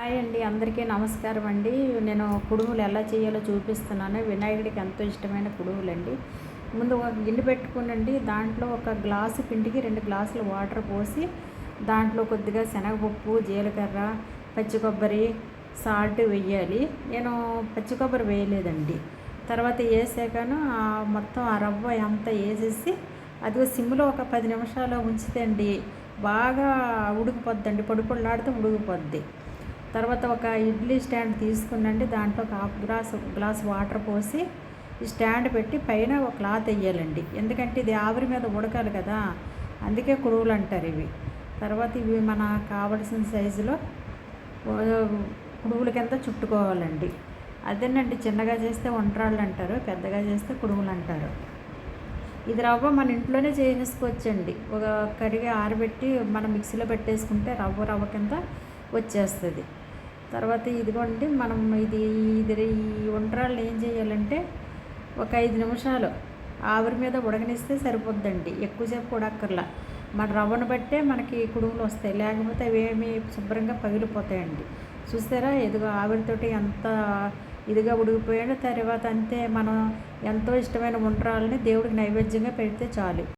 Hi అండి అందరికీ నమస్కారం అండి. నేను కుడుములు ఎలా చేయాలో చూపిస్తున్నాను. వినాయకుడికి ఎంతో ఇష్టమైన కుడుములు అండి ముందు ఒక గిన్నె పెట్టుకునండి. దాంట్లో ఒక గ్లాసు పిండికి రెండు గ్లాసులు వాటర్ పోసి దాంట్లో కొద్దిగా శనగపప్పు జీలకర్ర పచ్చి కొబ్బరి సాల్ట్ వేయాలి. నేను పచ్చి కొబ్బరి వేయలేదండి. తర్వాత వేసాకను మొత్తం ఆ రవ్వ అంతా వేసేసి అది సిమ్లో ఒక పది నిమిషాలు ఉంచితే అండి బాగా ఉడికిపోద్దండి. పొడి పొడిలాడితే ఉడికిపోద్ది. తర్వాత ఒక ఇడ్లీ స్టాండ్ తీసుకున్నండి దాంట్లో ఒక హాఫ్ గ్లాస్ గ్లాస్ వాటర్ పోసి ఈ స్టాండ్ పెట్టి పైన ఒక క్లాత్ వేయాలండి. ఎందుకంటే ఇది ఆవిరి మీద ఉడకాలి కదా అందుకే కురువులు అంటారు ఇవి. తర్వాత ఇవి మన కావలసిన సైజులో కుడువుల కింద చుట్టుకోవాలండి. అదేనండి చిన్నగా చేస్తే వంటరాళ్ళు అంటారు పెద్దగా చేస్తే కుడుగులు అంటారు. ఇది రవ్వ మన ఇంట్లోనే చేసేసుకోవచ్చండి ఒక కడిగి ఆరబెట్టి మనం మిక్సీలో పెట్టేసుకుంటే రవ్వ రవ్వ కింద వచ్చేస్తుంది. తర్వాత ఇదిగోండి మనం ఇది ఇది ఈ ఉండరాళ్ళు ఏం చేయాలంటే ఒక ఐదు నిమిషాలు ఆవిరి మీద ఉడకనిస్తే సరిపోద్దండి. ఎక్కువసేపు ఉడక్కర్లా మన రవ్వను బట్టే మనకి కుడుములు వస్తాయి. లేకపోతే అవేమి శుభ్రంగా పగిలిపోతాయండి. చూస్తారా? ఎదుగు ఆవిరితోటి ఎంత ఇదిగా ఉడికిపోయాడు తర్వాత అంతే మనం ఎంతో ఇష్టమైన ఉండరాలని దేవుడికి నైవేద్యంగా పెడితే చాలు.